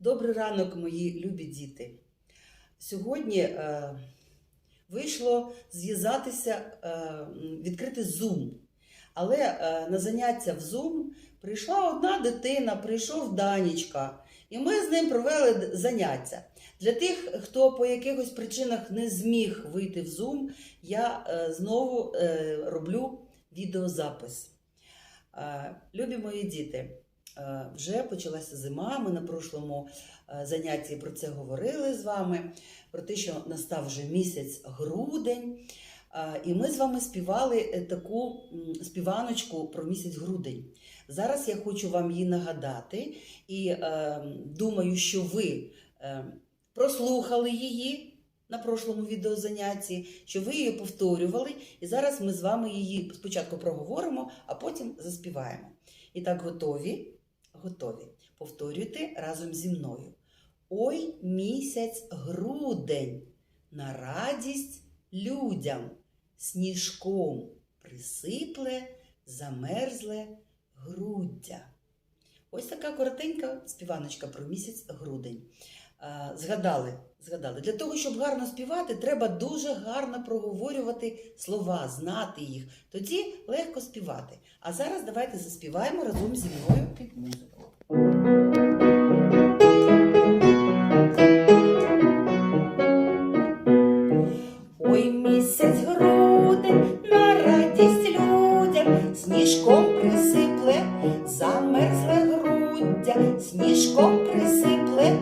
Добрий ранок, мої любі діти. Sьогодні е, вийшло зв'язатися, е, відкрити Zoom. Але е, на заняття в Zoom прийшла одна дитина, прийшов Данічка, і ми з ним провели заняття. Для тих, хто по якихось причинах не зміг вийти в Zoom, я е, знову е, роблю відеозапис. Е, Любі мої діти, вже почалася зима. Ми на прошлому е, занятті про це говорили з вами, про те, що настав вже місяць грудень. Е, І ми з вами співали е, таку співаночку про місяць грудень. Зараз я хочу вам її нагадати, і е, думаю, що ви е, прослухали її на прошлому відеозанятті, що ви її повторювали, і зараз ми з вами її спочатку проговоримо, а потім заспіваємо. І так, готові? Готові. Повторюйте разом зі мною. Ой, місяць грудень, на радість людям, сніжком присипле, замерзле груддя. Ось така коротенька співаночка про місяць грудень. А, Згадали, згадали. Для того, щоб гарно співати, треба дуже гарно проговорювати слова, знати їх. Тоді легко співати. А зараз давайте заспіваємо разом зі мною під музику. Ой, місяць грудень на радість людям, сніжком присипле, замерзле груддя, сніжком присипле,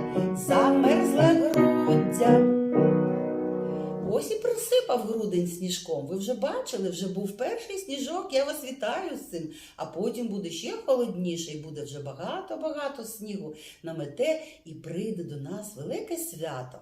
присипав грудень сніжком. Ви вже бачили, вже був перший сніжок. Я вас вітаю з цим. А потім буде ще холодніше, і буде вже багато-багато снігу намете, і прийде до нас велике свято.